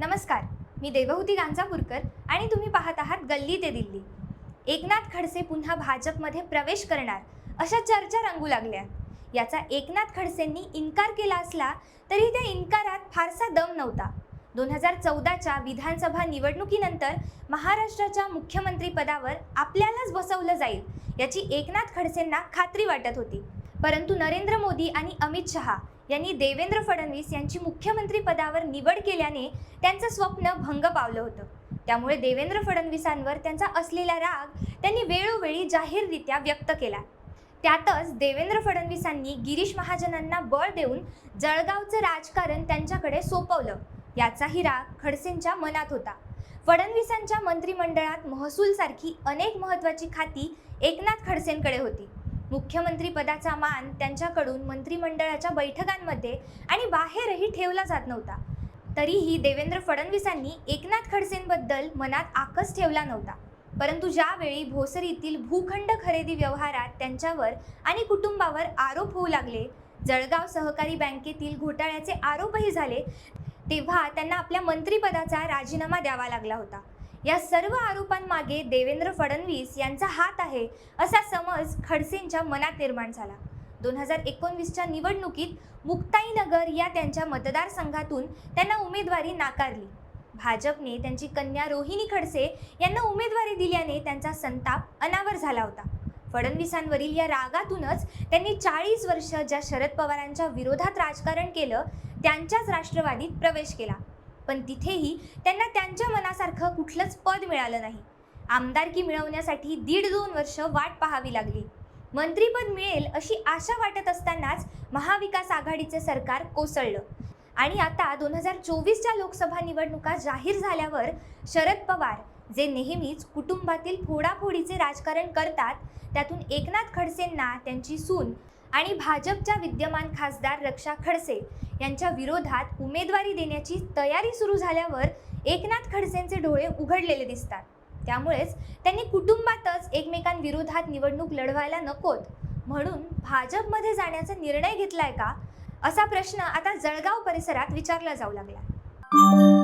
नमस्कार मी देवहूती गांजापूरकर आणि तुम्ही पाहत आहात गल्ली ते दिल्ली. एकनाथ खडसे पुन्हा भाजपमध्ये प्रवेश करणार अशा चर्चा रंगू लागल्या. याचा एकनाथ खडसेंनी इन्कार केला असला तरी त्या इन्कारात फारसा दम नव्हता. दोन हजार चौदाच्या विधानसभा निवडणुकीनंतर महाराष्ट्राच्या मुख्यमंत्रीपदावर आपल्यालाच बसवलं जाईल याची एकनाथ खडसेंना खात्री वाटत होती. परंतु नरेंद्र मोदी आणि अमित शहा यांनी देवेंद्र फडणवीस यांची मुख्यमंत्री पदावर निवड केल्याने त्यांचं स्वप्न भंग पावलं होतं. त्यामुळे देवेंद्र फडणवीसांवर त्यांचा असलेला राग त्यांनी वेळोवेळी जाहीररित्या व्यक्त केला. त्यातच देवेंद्र फडणवीसांनी गिरीश महाजनांना बळ देऊन जळगावचं राजकारण त्यांच्याकडे सोपवलं. याचाही राग खडसेंच्या मनात होता. फडणवीसांच्या मंत्रिमंडळात महसूलसारखी अनेक महत्त्वाची खाती एकनाथ खडसेंकडे होती. मुख्यमंत्री पदाचा मान त्यांच्याकडून मंत्रिमंडळाच्या बैठकांमध्ये आणि बाहेरही ठेवला जात नव्हता. तरीही देवेंद्र फडणवीसांनी एकनाथ खडसेंबद्दल मनात आकस ठेवला नव्हता. परंतु ज्यावेळी भोसरीतील भूखंड खरेदी व्यवहारात त्यांच्यावर आणि कुटुंबावर आरोप होऊ लागले जळगाव सहकारी बँकेतील घोटाळ्याचे आरोपही झाले तेव्हा त्यांना आपल्या मंत्रिपदाचा राजीनामा द्यावा लागला होता. या सर्व आरोपांमागे देवेंद्र फडणवीस यांचा हात आहे असा समज खडसेंच्या मनात निर्माण झाला. दोन हजार एकोणवीसच्या निवडणुकीत मुक्ताईनगर या त्यांच्या मतदारसंघातून त्यांना उमेदवारी नाकारली. भाजपने त्यांची कन्या रोहिणी खडसे यांना उमेदवारी दिल्याने त्यांचा संताप अनावर झाला होता. फडणवीसांवरील या रागातूनच त्यांनी चाळीस वर्ष ज्या शरद पवारांच्या विरोधात राजकारण केलं त्यांच्याच राष्ट्रवादीत प्रवेश केला. पण तिथेही त्यांना त्यांच्या मनासारखं कुठलंच पद मिळालं नाही. आमदारकी मिळवण्यासाठी दीड दोन वर्ष वाट पाहावी लागली. मंत्रीपद मिळेल अशी आशा वाटत असतानाच महाविकास आघाडीचे सरकार कोसळलं. आणि आता दोन हजार चोवीसच्या लोकसभा निवडणुका जाहीर झाल्यावर शरद पवार जे नेहमीच कुटुंबातील फोडाफोडीचे राजकारण करतात त्यातून एकनाथ खडसेंना त्यांची सून आणि भाजपच्या विद्यमान खासदार रक्षा खडसे यांच्या विरोधात उमेदवारी देण्याची तयारी सुरू झाल्यावर एकनाथ खडसेंचे डोळे उघडलेले दिसतात. त्यामुळेच त्यांनी कुटुंबातच एकमेकांविरोधात निवडणूक लढवायला नकोत. म्हणून भाजपमध्ये जाण्याचा निर्णय घेतलाय का? असा प्रश्न आता जळगाव परिसरात विचारला जाऊ लागला.